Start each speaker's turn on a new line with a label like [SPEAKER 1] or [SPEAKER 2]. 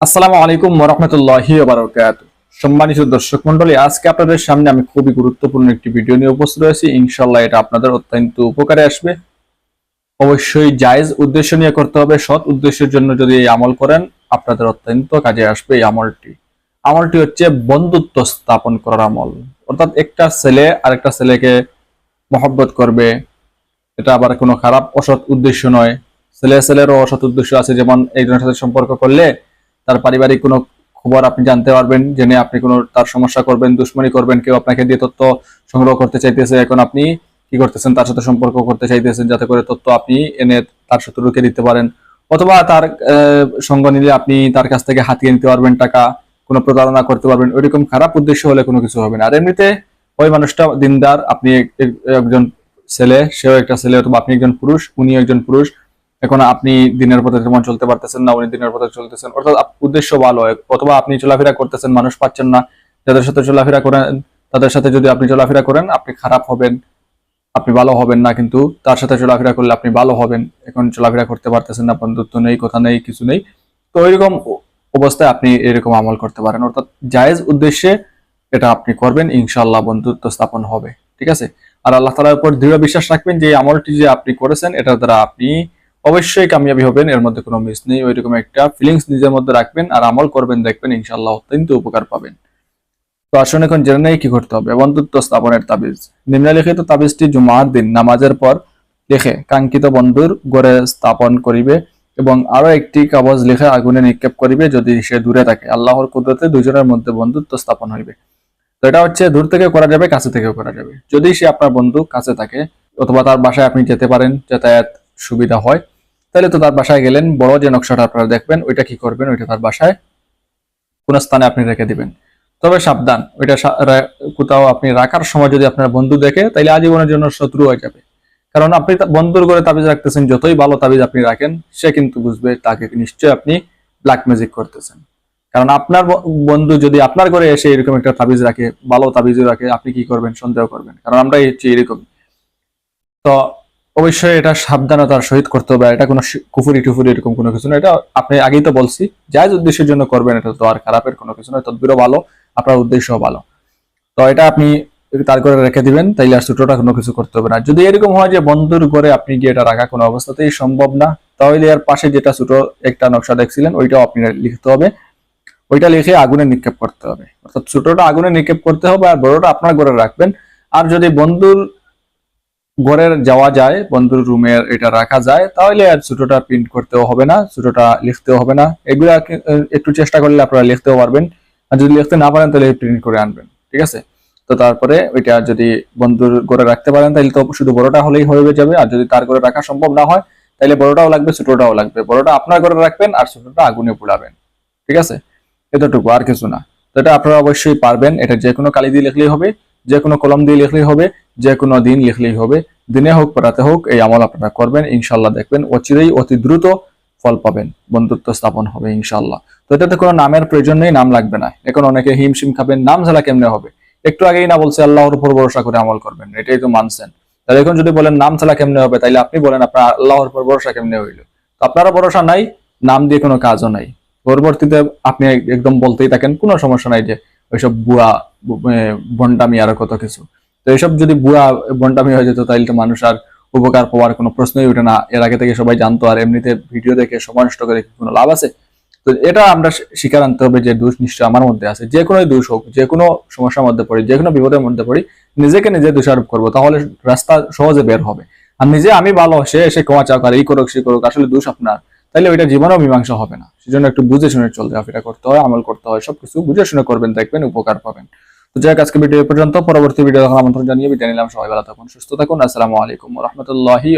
[SPEAKER 1] আসসালামু আলাইকুম ওরহমতুল্লাহি বারকাত সম্মানিত দর্শক মন্ডলী আজকে আপনাদের সামনে আমি খুবই গুরুত্বপূর্ণ একটি ভিডিও নিয়ে উপস্থিত রয়েছি। ইনশাল্লাহ এটা আপনাদের অত্যন্ত উপকারে আসবে। অবশ্যই জায়েজ উদ্দেশ্য নিয়ে করতে হবে। সৎ উদ্দেশ্যের জন্য যদি এই আমল করেন, আপনাদের অত্যন্ত কাজে আসবে এই আমলটি। আমলটি হচ্ছে বন্ধুত্ব স্থাপন করার আমল। অর্থাৎ একটা ছেলে আরেকটা ছেলেকে মহব্বত করবে, এটা আবার কোনো খারাপ, অসৎ উদ্দেশ্য নয়। ছেলে ছেলেরও অসৎ উদ্দেশ্য আছে, যেমন একজনের সাথে সম্পর্ক করলে তার পারিবারিক কোনো খবর আপনি জানতে পারবেন, জেনে আপনি কোনো তার সমস্যা করবেন, দুশ্মনী করবেন, কেউ আপনাকে দিয়ে তথ্য সংগ্রহ করতে চাইতেছে, এখন আপনি কি করতেছেন, তার সাথে সম্পর্ক করতে চাইতেছেন, যাতে করে তথ্য আপনি এনে তার শত্রুকে দিতে পারেন। অথবা তার সঙ্গ নিলে আপনি তার কাছ থেকে হাতিয়ে নিতে পারবেন, টাকা কোনো প্রতারণা করতে পারবেন, ওইরকম খারাপ উদ্দেশ্য হলে কোনো কিছু হবে না। আর এমনিতে ওই মানুষটা দিনদার, আপনি এক- এক- একজন ছেলে, সেও একটা ছেলে, অথবা আপনি একজন পুরুষ উনি একজন পুরুষ এখন আপনি দিনের পথে যেমন চলতে পারতেছেন না, উনি দিনের পথে চলতেছেন। অর্থাৎ উদ্দেশ্য ভালো অথবা আপনি চলাফেরা করতেছেন, মানুষ পাচ্ছেন না। যাদের সাথে চলাফেরা করেন, তাদের সাথে যদি আপনি চলাফেরা করেন, আপনি খারাপ হবেন, আপনি ভালো হবেন না, কিন্তু তার সাথে চলাফেরা করলে আপনি ভালো হবেন। এখন চলাফেরা করতে পারতেছেন না, বন্ধুত্ব নেই, কথা নেই, কিছু নেই। তো এরকম অবস্থায় আপনি এরকম আমল করতে পারেন। অর্থাৎ জায়েজ উদ্দেশ্যে এটা আপনি করবেন, ইনশাআল্লাহ বন্ধুত্ব স্থাপন হবে। ঠিক আছে? আর আল্লাহ তালার উপর দৃঢ় বিশ্বাস রাখবেন যে আমলটি যে আপনি করেছেন, এটার দ্বারা আপনি অবশ্যই কামিয়াবি হবেন, এর মধ্যে কোনো মিস নেই। ওইরকম একটা ফিলিংস নিজের মধ্যে রাখবেন আর আমল করবেন, দেখবেন ইনশাআল্লাহ অত্যন্ত উপকার পাবেন। তো আসুন এখন জেনে নেই কি করতে হবে। বন্ধুত্ব স্থাপনের তাবিজ। নিম্নলিখিত তাবিজটি জুমার দিন, নামাজের পর লিখে কাঙ্ক্ষিত বন্ধুর গড়ে স্থাপন করিবে এবং আরও একটি কাগজ লিখে আগুনে নিক্ষেপ করিবে যদি সে দূরে থাকে। আল্লাহর কুদরতে দুজনের মধ্যে বন্ধুত্ব স্থাপন হইবে। তো এটা হচ্ছে, দূর থেকে করা যাবে, কাছে থেকেও করা যাবে। যদি সে আপনার বন্ধু কাছে থাকে অথবা তার বাসায় আপনি যেতে পারেন, যাতায়াত সুবিধা হয় তাহলে তো তার বাসায় গেলেন। বড় যে নকশাটা আপনারা দেখবেন, ওইটা কি করবেন? ওইটা তার বাসায় কোন স্থানে আপনি রেখে দিবেন। তবে সাবধান, ওইটা কোথাও আপনি রাখার সময় যদি আপনার বন্ধু দেখে তাহলে আজীবনের জন্য শত্রু হয়ে যাবে। কারণ আপনি বন্ধুর করে তাবিজ রাখতেছেন, যতই ভালো তাবিজ আপনি রাখেন, সে কিন্তু বুঝবে তাকে নিশ্চয়ই আপনি ব্ল্যাক ম্যাজিক করতেছেন। কারণ আপনার বন্ধু যদি আপনার ঘরে এসে এরকম একটা তাবিজ রাখে, ভালো তাবিজ রাখে, আপনি কি করবেন? সন্দেহ করবেন। কারণ আমরা এরকম। তো অবশ্যই এটা সাবধানতার সহিত করতে হবে এটা কোনো কুফুরি টুফুরি এরকম কোনো কিছু না এটা আপনি আগেই তো বলছি জায়জ উদ্দেশ্যের জন্য করবেন এটা তো আর খারাপের কোনো কিছু নয়, তদবিরও ভালো, আপনার উদ্দেশ্যও ভালো। তো এটা আপনি তার করে রেখে দিবেন, তাইলে আর ছোটটা কোনো কিছু করতে হবে না। যদি এরকম হয় যে বন্ধুর ঘরে আপনি গিয়ে এটা রাখা কোনো অবস্থাতেই সম্ভব না, তাহলে এর পাশে যেটা ছোট একটা নকশা দেখছিলেন, ওইটাও আপনি লিখতে হবে। ওইটা লিখে আগুনে নিক্ষেপ করতে হবে। অর্থাৎ ছোটটা আগুনে নিক্ষেপ করতে হবে, আর বড়টা আপনার ঘরে রাখবেন। আর যদি বন্ধুর ঘরের যাওয়া যায়, বন্ধুর রুমের এটা রাখা যায়, তাহলে আর ছোটটা প্রিন্ট করতেও হবে না, ছোটটা লিখতেও হবে না। এগুলা একটু চেষ্টা করলে আপনারা লিখতেও পারবেন। আর যদি লিখতে না পারেন, তাহলে প্রিন্ট করে আনবেন, ঠিক আছে? তো তারপরে ওইটা যদি বন্ধুর ঘরে রাখতে পারেন, তাহলে তো শুধু বড়টা হলেই হয়ে যাবে। আর যদি তার ঘরে রাখা সম্ভব না হয়, তাহলে বড়টাও লাগবে, ছোটটাও লাগবে। বড়টা আপনার ঘরে রাখবেন আর ছোটটা আগুনে পোড়াবেন, ঠিক আছে? এতটুকু, আর কিছু না। তো এটা আপনারা অবশ্যই পারবেন। এটা যে কোনো কালি দিয়ে লিখলেই হবে। যে কোনো কলম দিয়ে লিখলেই হবে, যে কোনো দিন লিখলেই হবে। দিনে হোক, রাতে হোক, এই আমল আপনারা করবেন ইনশাল্লাহ দেখবেন। অচিরেই অতি দ্রুত ফল পাবেন, বন্ধুত্ব স্থাপন হবে ইনশাল্লাহ তো এটাতে কোনো নামের প্রয়োজন নেই, নাম লাগবে না। এখন অনেকে হিমশিম খাবেন, নাম ছাড়া কেমনে হবে? একটু আগেই না বলছে, আল্লাহর উপর ভরসা করে আমল করবেন, এটাই তো মানছেন। তাহলে এখন যদি বলেন, নাম ছাড়া কেমনে হবে? তাইলে আপনি বলেন, আপনার আল্লাহর উপর ভরসা কেমনে হইল? তো আপনারা ভরসা নাই, নাম দিয়ে কোনো কাজও নাই। পরবর্তীতে আপনি একদম বলতেই থাকেন, কোনো সমস্যা নাই যে, ওইসব বুয়া বু- এ, বন্ডামি আর কত কিছু। তো এইসব যদি বুয়া বন্ডামি হয়ে যেত তাহলে তো মানুষ আর উপকার পাওয়ার কোনো প্রশ্নই ওঠে না। এর আগে থেকে সবাই জানতো আর এমনিতে ভিডিও দেখে সময় নষ্ট করে কোনো লাভ আছে? তো এটা আমরা স্বীকার আনতে হবে যে দোষ নিশ্চয় আমার মধ্যে আছে। যে কোনো দোষ হোক যে কোনো সমস্যার মধ্যে পড়ি যে কোনো বিপদের মধ্যে পড়ি নিজেকে নিজে দোষারোপ করব তাহলে রাস্তা সহজে বের হবে। আর নিজে আমি ভালো সে এসে ক্ষমা চাও আর এই করুক সে করুক আসলে দোষ আপনার। তাহলে ওইটা জীবনেও মীমাংসা হবে না। সেজন্য একটু বুঝে শুনে চলতে হবে এটা করতে হয় আমল করতে হয় সবকিছু বুঝে শুনে করবেন দেখবেন উপকার পাবেন। যাই আজকে ভিডিও পর্যন্ত। পরবর্তী ভিডিও দেখার আমন্ত্রণ জানিয়ে বিদায় নিলাম। সবাই ভালো থাকুন, সুস্থ থাকুন। আসসালামু আলাইকুম রহমতুল্লাহি